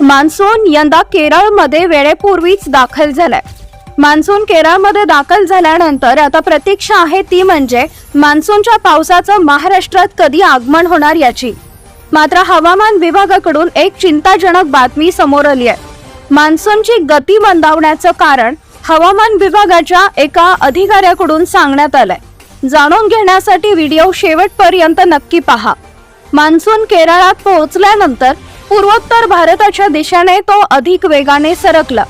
Monsoon यंदा केरळमध्ये वेळेपूर्वीच दाखल झालाय. मान्सून केरळमध्ये दाखल झाल्यानंतर आता प्रतीक्षा आहे ती म्हणजे मान्सूनच्या पावसाचं महाराष्ट्रात कधी आगमन होणार याची. मात्र हवामान विभागाकडून एक चिंताजनक बातमी समोर आली आहे. मान्सूनची गती मंदावण्याचं कारण हवामान विभागाच्या एका अधिकाऱ्याकडून सांगण्यात आलंय. जाणून घेण्यासाठी व्हिडिओ शेवटपर्यंत नक्की पहा. मान्सून केरळात पोहोचल्यानंतर पूर्वोत्तर भारताच्या दिशेने तो अधिक वेगाने सरकला.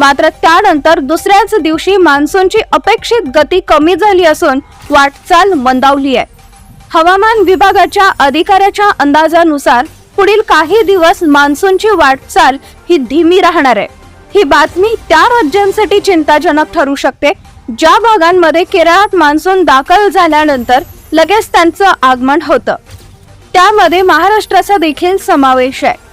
मात्र त्यानंतर दुसऱ्याच दिवशी मान्सूनची अपेक्षित गती कमी झाली असून वाटचाल मंदावली आहे. हवामान विभागाच्या अधिकाऱ्याच्या अंदाजानुसार पुढील काही दिवस मान्सूनची वाटचाल ही धीमी राहणार आहे. ही बातमी त्या राज्यांसाठी चिंताजनक ठरू शकते. ज्या भागांमध्ये केरळात मान्सून दाखल झाल्यानंतर लगेच त्यांचं आगमन होतं. त्यामध्ये महाराष्ट्राचा देखील समावेश आहे.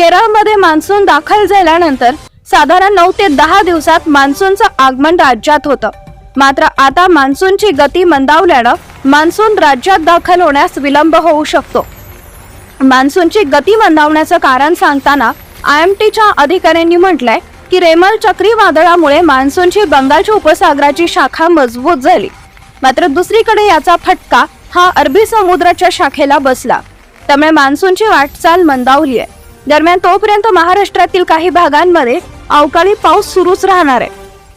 केरळमध्ये मान्सून दाखल झाल्यानंतर साधारण नऊ ते दहा दिवसात मान्सूनचं आगमन राज्यात होतं. मात्र आता मान्सूनची गती मंदावल्यानं मान्सून राज्यात दाखल होण्यास विलंब होऊ शकतो. मान्सूनची गती मंदावण्याचं कारण सांगताना आय एम टीच्या अधिकाऱ्यांनी म्हटलंय की रेमल चक्रीवादळामुळे मान्सूनची बंगालच्या उपसागराची शाखा मजबूत झाली. मात्र दुसरीकडे याचा फटका हा अरबी समुद्राच्या शाखेला बसला. त्यामुळे मान्सूनची वाटचाल मंदावली आहे दरम्यान तोपर्यंत महाराष्ट्रातील काही भागांमध्ये अवकाळी पाऊस सुरूच राहणार आहे.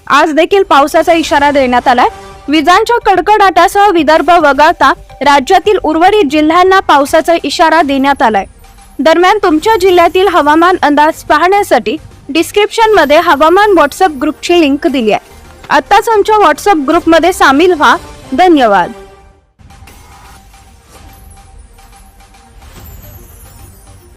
आज देखील पावसाचा इशारा देण्यात आलाय. विजांच्या कडकडाटासह विदर्भ वगळता राज्यातील उर्वरित जिल्ह्यांना पावसाचा इशारा देण्यात आलाय. दरम्यान तुमच्या जिल्ह्यातील हवामान अंदाज पाहण्यासाठी डिस्क्रिप्शनमध्ये हवामान व्हॉट्सअप ग्रुपची लिंक दिली आहे. आत्ताच आमच्या व्हॉट्सअप ग्रुपमध्ये सामील व्हा. धन्यवाद.